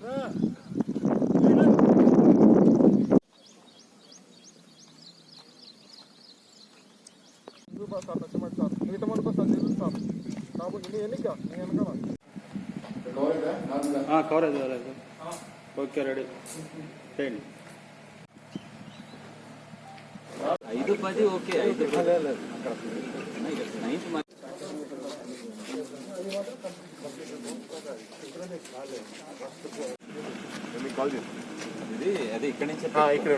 వెనకాల కవరేజ్ కాలేదు okay ready చేయండి. ఐదు పది ఓకే ఐదు పది. నైన్త్ మంత్ ఇది అది ఇక్కడ నుంచి ఇక్కడ